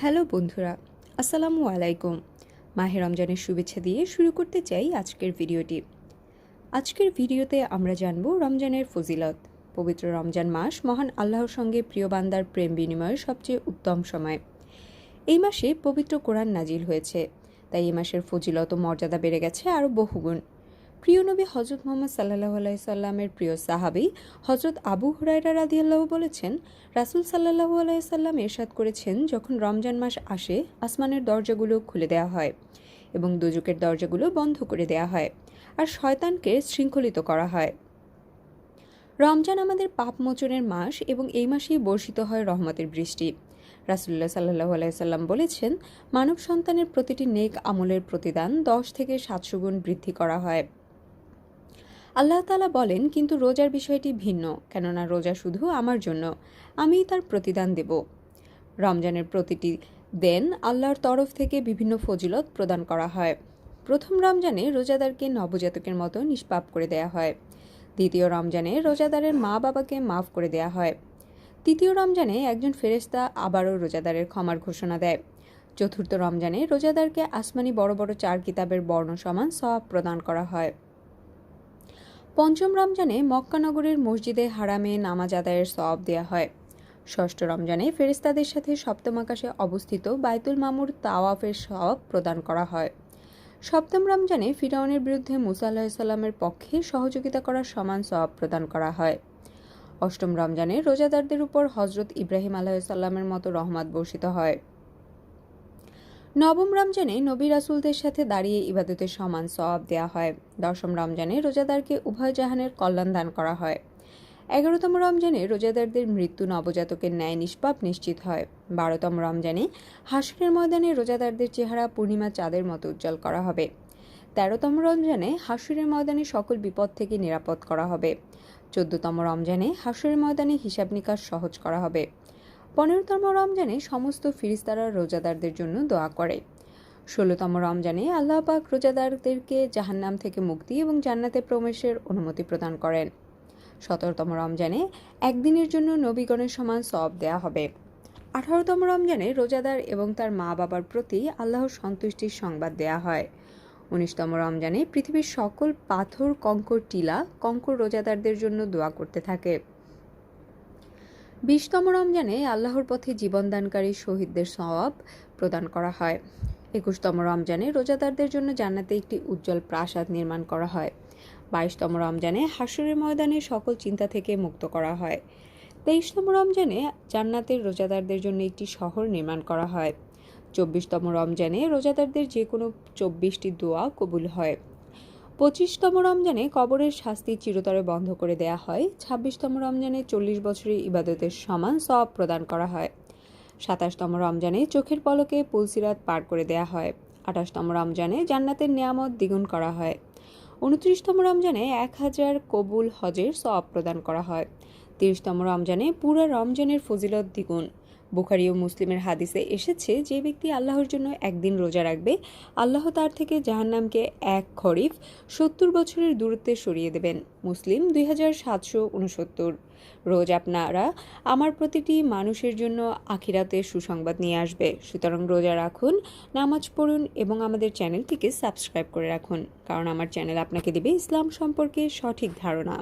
Hello বন্ধুরা, আসসালামু আলাইকুম। মাহে রমজানের শুভেচ্ছা দিয়ে শুরু করতে চাই আজকের ভিডিওটি। আজকের ভিডিওতে আমরা জানব রমজানের ফজিলত। পবিত্র রমজান মাস মহান আল্লাহর সঙ্গে প্রিয় বান্দার প্রেম বিনিময়ের সবচেয়ে উত্তম সময়। এই মাসে পবিত্র কোরআন নাজিল হয়েছে। তাই এই মাসের ফজিলত ও মর্যাদা বেড়ে গেছে আরও বহুগুণ। প্রিয় নবী হজরত মোহাম্মদ সাল্লাহ আলাইসাল্লামের প্রিয় সাহাবি হজরত আবু হুরাইরা রাদিয়াল্লাহ বলেছেন, রাসুল সাল্লাহ আলাইসাল্লাম এরশাদ করেছেন যখন রমজান মাস আসে, আসমানের দরজাগুলো খুলে দেওয়া হয় এবং দুজুকের দরজাগুলো বন্ধ করে দেওয়া হয় আর শয়তানকে শৃঙ্খলিত করা হয়। রমজান আমাদের পাপ মোচনের মাস এবং এই মাসেই বর্ষিত হয় রহমতের বৃষ্টি। রাসুল্লাহ সাল্লাহ আলাইসাল্লাম বলেছেন, মানব সন্তানের প্রতিটি নেক আমলের প্রতিদান দশ থেকে সাতশো গুণ বৃদ্ধি করা হয়। আল্লাহ তালা বলেন, কিন্তু রোজার বিষয়টি ভিন্ন, কেননা রোজা শুধু আমার জন্য আমিই তার প্রতিদান দেব। রমজানের প্রতিটি দেন আল্লাহর তরফ থেকে বিভিন্ন ফজিলত প্রদান করা হয়। প্রথম রমজানে রোজাদারকে নবজাতকের মতো নিষ্পাপ করে দেয়া হয়। দ্বিতীয় রমজানে রোজাদারের মা বাবাকে মাফ করে দেয়া হয়। তৃতীয় রমজানে একজন ফেরেস্তা আবারও রোজাদারের ক্ষমার ঘোষণা দেয়। চতুর্থ রমজানে রোজাদারকে আসমানি বড় বড় চার কিতাবের বর্ণ সমান সব প্রদান করা হয়। পঞ্চম রমজানে মক্কানগরের মসজিদে হারামে নামাজ আদায়ের সওয়াব দেওয়া হয়। ষষ্ঠ রমজানে ফেরেস্তাদের সাথে সপ্তম আকাশে অবস্থিত বাইতুল মামুর তাওয়াফের সওয়াব প্রদান করা হয়। সপ্তম রমজানে ফিরাউনের বিরুদ্ধে মুসা আলাহিসাল্লামের পক্ষে সহযোগিতা করার সমান সওয়াব প্রদান করা হয়। অষ্টম রমজানে রোজাদারদের উপর হজরত ইব্রাহিম আলাহিসাল্লামের মতো রহমত বর্ষিত হয়। নবম রমজানে নবী রাসুলদের সাথে দাঁড়িয়ে ইবাদতের সমান সওয়াব দেওয়া হয়। দশম রমজানে রোজাদারকে উভয় জাহানের কল্যাণ দান করা হয়। এগারোতম রমজানে রোজাদারদের মৃত্যু নবজাতকের ন্যায় নিষ্পাপ নিশ্চিত হয়। বারোতম রমজানে হাসরের ময়দানে রোজাদারদের চেহারা পূর্ণিমা চাঁদের মতো উজ্জ্বল করা হবে। তেরোতম রমজানে হাসুরের ময়দানে সকল বিপদ থেকে নিরাপদ করা হবে। চোদ্দতম রমজানে হাসুরের ময়দানে হিসাব নিকাশ সহজ করা হবে। পনেরোতম রমজানে সমস্ত ফিরিস্তারা রোজাদারদের জন্য দোয়া করে। ষোলোতম রমজানে আল্লাহ পাক রোজাদারদেরকে জাহান্নাম থেকে মুক্তি এবং জান্নাতে প্রবেশের অনুমতি প্রদান করেন। সতেরোতম রমজানে একদিনের জন্য নবীগণের সমান সব দেয়া হবে। আঠারোতম রমজানে রোজাদার এবং তার মা বাবার প্রতি আল্লাহর সন্তুষ্টির সংবাদ দেয়া হয়। উনিশতম রমজানে পৃথিবীর সকল পাথর, কঙ্কর, টিলা, কঙ্কর রোজাদারদের জন্য দোয়া করতে থাকে। বিশতম রমজানে আল্লাহর পথে জীবনদানকারী শহীদদের সওয়াব প্রদান করা হয়। একুশতম রমজানে রোজাদারদের জন্য জান্নাতে একটি উজ্জ্বল প্রাসাদ নির্মাণ করা হয়। বাইশতম রমজানে হাসুরের ময়দানে সকল চিন্তা থেকে মুক্ত করা হয়। তেইশতম রমজানে জান্নাতের রোজাদারদের জন্য একটি শহর নির্মাণ করা হয়। চব্বিশতম রমজানে রোজাদারদের যে কোনো চব্বিশটি দোয়া কবুল হয়। পঁচিশতম রমজানে কবরের শাস্তি চিরতরে বন্ধ করে দেয়া হয়। ছাব্বিশতম রমজানে চল্লিশ বছরের ইবাদতের সমান সব প্রদান করা হয়। সাতাশতম রমজানে চোখের পলকে পুলসিরাত পার করে দেয়া হয়। আঠাশতম রমজানে জান্নাতের নিয়ামত দ্বিগুণ করা হয়। উনত্রিশতম রমজানে এক হাজার কবুল হজের সব প্রদান করা হয়। তিরিশতম রমজানে পুরো রমজানের ফজিলত দ্বিগুণ। বুখারি ও মুসলিমের হাদিসে এসেছে যে ব্যক্তি আল্লাহর জন্য একদিন রোজা রাখবে, আল্লাহ তার থেকে জাহান্নামকে এক খরিফ সত্তর বছরের দূরত্বে সরিয়ে দেবেন। মুসলিম দুই হাজার সাতশো উনসত্তর। রোজ আপনারা আমার প্রতিটি মানুষের জন্য আখিরাতে সুসংবাদ নিয়ে আসবে। সুতরাং রোজা রাখুন, নামাজ পড়ুন এবং আমাদের চ্যানেলটিকে সাবস্ক্রাইব করে রাখুন, কারণ আমার চ্যানেল আপনাকে দেবে ইসলাম সম্পর্কে সঠিক ধারণা।